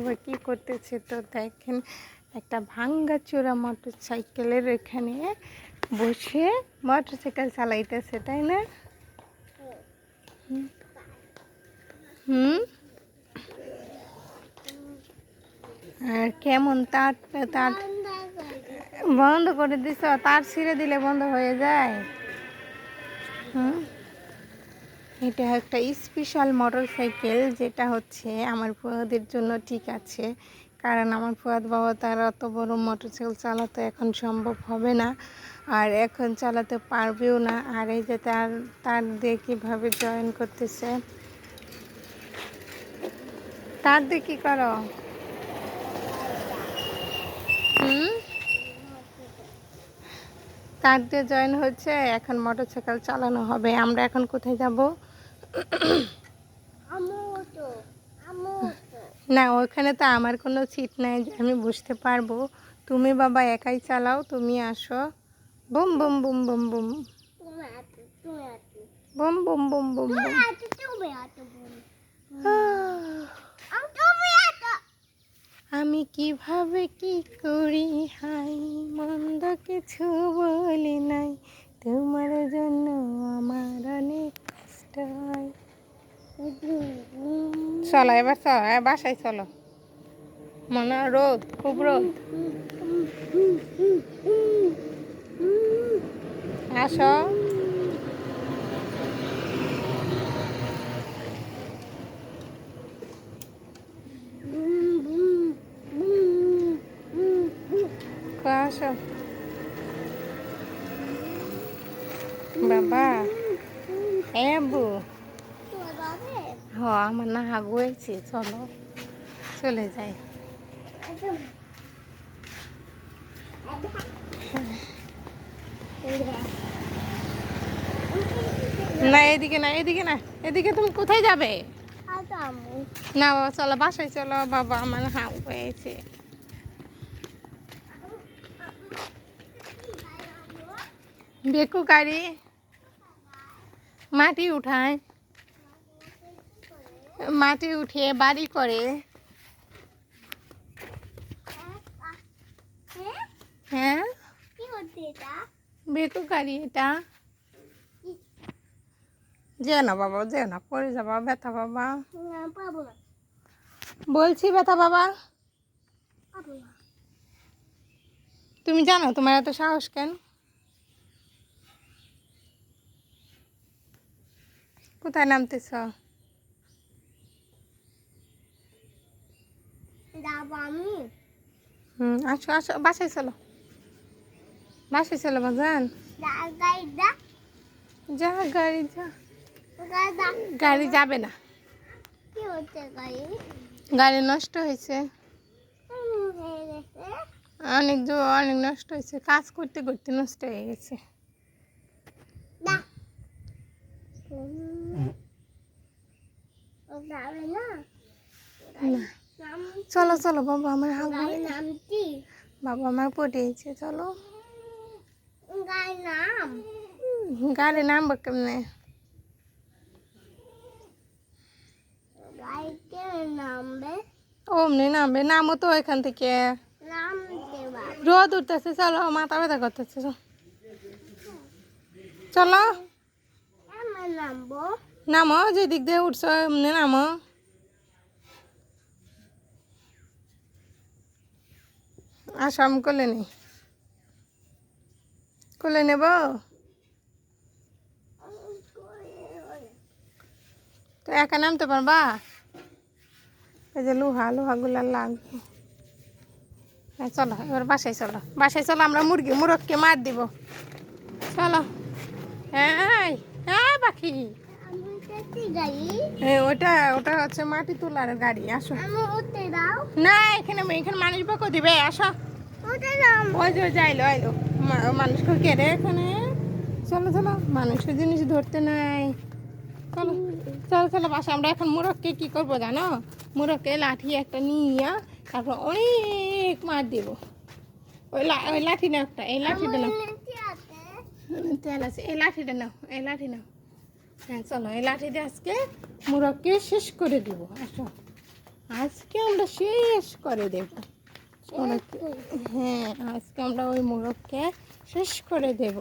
আবার কি করতেছে তো দেখেন, একটা ভাঙ্গা চোরা মোটর সাইকেলের এখানে বসে মোটর সাইকেল চালাইতেছে, তাই না। হুম? আর কেমন তার তার বন্ধ করে দিছ, তার ছিঁড়ে দিলে বন্ধ হয়ে যায়। হুম? এটা একটা স্পেশাল মোটর সাইকেল যেটা হচ্ছে আমার ফুয়াদের জন্য ঠিক আছে। কারণ আমার ফুয়াদ বাবা তার অত বড় মোটর সাইকেল চালাতে এখন সম্ভব হবে না, আর এখন চালাতে পারবেও না। আর এই যে তার তার দিয়ে কীভাবে জয়েন করতেছে? তার দিয়ে কী করো? হুম? তার দিয়ে জয়েন হচ্ছে এখন মোটর সাইকেল চালানো হবে। আমরা এখন কোথায় যাব? না, ওখানে তো আমার কোনো সিট নাই, যে আমি বুঝতে পারব। তুমি বাবা একাই চালাও, তুমি আসো। Boom boom boom boom. Boom boom boom boom boom. আমি কীভাবে কি করি? হাই, মন্দ কিছু বলি নাই। তোমার জন্য আমার অনেক চলো এবার চলো বাসায় চলো। মনে রোদ খুব রোদ। আসো। আসো। বাবা। এবু হ আমার না হাগু হয়েছে চলো চলে যাই না এদিকে না এদিকে না এদিকে তুমি কোথায় যাবে না বাবা চলো বাসায় চলো বাবা আমার হাগু হয়েছে বেকু গাড়ি মাটি উঠায়। মাটি উঠিয়ে বাড়ি করে। হ্যাঁ? এটা। না বাবা না পড়ে যাবা ব্যথা বাবা বলছি ব্যথা বাবা তুমি জানো তোমার এত সাহস কেন? কোথায় নামতেছ? হুম আসো আসো বাসায় চলো। বাসায় চলো বাজান। যা গাড়ি যা। গাড়ি যাবে না। গাড়ি? নষ্ট হয়েছে। অনেক অনেক নষ্ট হয়েছে। কাজ করতে করতে নষ্ট হয়ে গেছে না চলো চলো বাবা আমার হাগু বাবা আমার পটিয়েছে চলো। গাড়ি নামবো কেমনে? অমনি নামবে নামো তো এখান থেকে। রোদ উঠতেছে চলো মাথা ব্যথা করতেছে চলো। নামো, যে দিক দিয়ে উঠছো, এমনি নামো। আসো আমি কোলে নি কোলে নেব? তো একা নামতে পারবা? এই যে লোহা, লোহাগুলো লাগবে হ্যাঁ চলো, এবার বাসায় চলো। বাসায় চলো, আমরা মুরগি, মুরগকে মার দিব। চলো। হ্যাঁ পাখি? ওটা ওটা হচ্ছে মাটি তোলার গাড়ি আসো। না এখানে এখানে মানুষ বাকো দিবে আসো। ওই যে যাইলো আইলো মানুষকে কেড়ে এখানে? চলো চলো মানুষের জিনিস ধরতে নাই। চলো চলো চলো বাসা আমরা এখন মুরগকে কি করব জানো? মুরগকে লাঠি একটা নিয়ে তারপর অনেক মার দিব। ওই লা- ওই লাঠি নাও একটা এই লাঠিটা নাও। তেল আছে এই লাঠিটা নাও এই লাঠি নাও। হ্যাঁ চলো এই লাঠি দিয়ে আজকে মুরগকে শেষ করে দেবো আসো। আজকে আমরা শেষ করে দেব। হ্যাঁ আজকে আমরা ওই মোরগকে শেষ করে দেব।